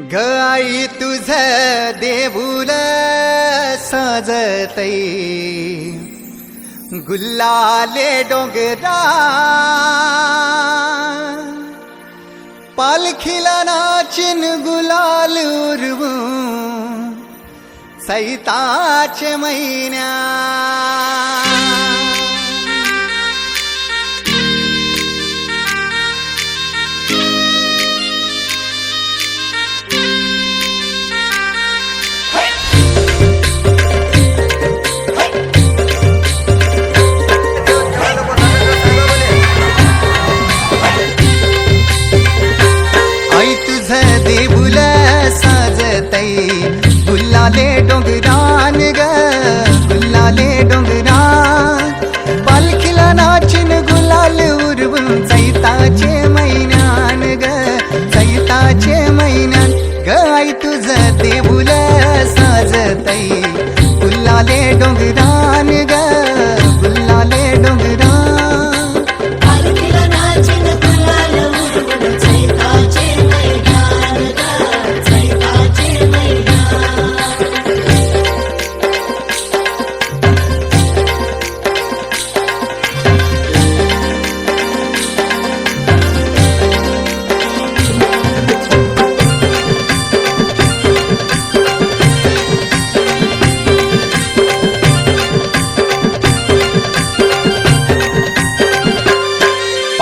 गाई तुझ देऊल साजतई. गुल्लाले डोंगरा. पालखीला नाचिन गुलाल उरवू. सैताच महिन्या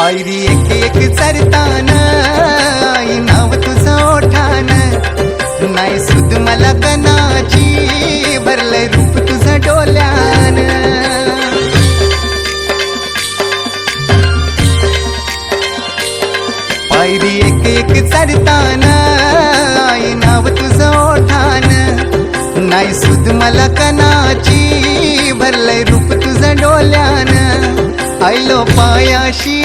पायरी एक एक चरतान आई नाव तुझं ओठान. नाही सुद मला कनाची भरलंय रूप तुझं डोल्यान. पायरी एक एक चरतान आई नाव तुझं ओठान. नाही सुद मला कनाची भरलंय रूप तुझं डोल्यान. आयलो पायाशी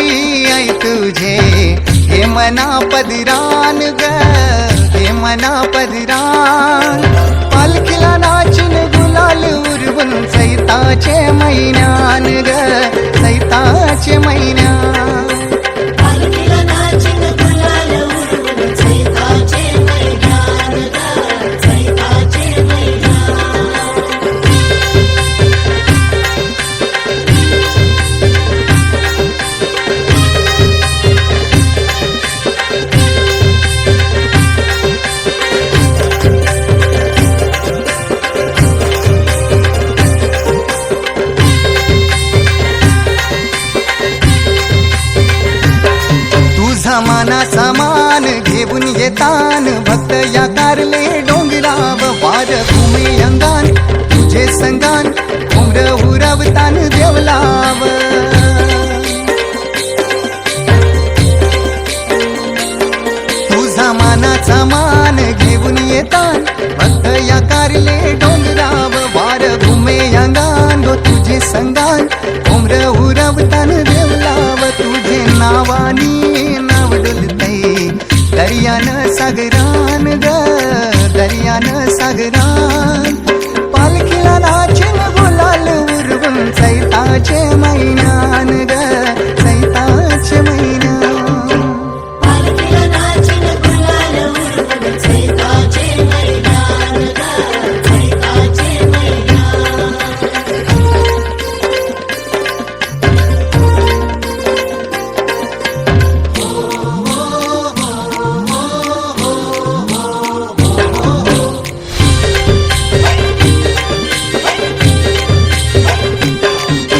आई तुझे. हे मना पदिरान ग हे मना पदिरान. पालखीला नाचिन गुलाल उरवून सैताचे मैनान ग सैताचे मैना घेऊन येतान भक्त या कारले डोंगराव वार भूमी अंगान तुझे संगान उमर उरवतान देवलाव. तुझा मानाचा मान घेऊन येतान भक्त या कारले डोंगराव दर्यान सागरान ग दर्यान सागरान. पालखीला नाचिन गुलाल उरवून चैताचे मैना.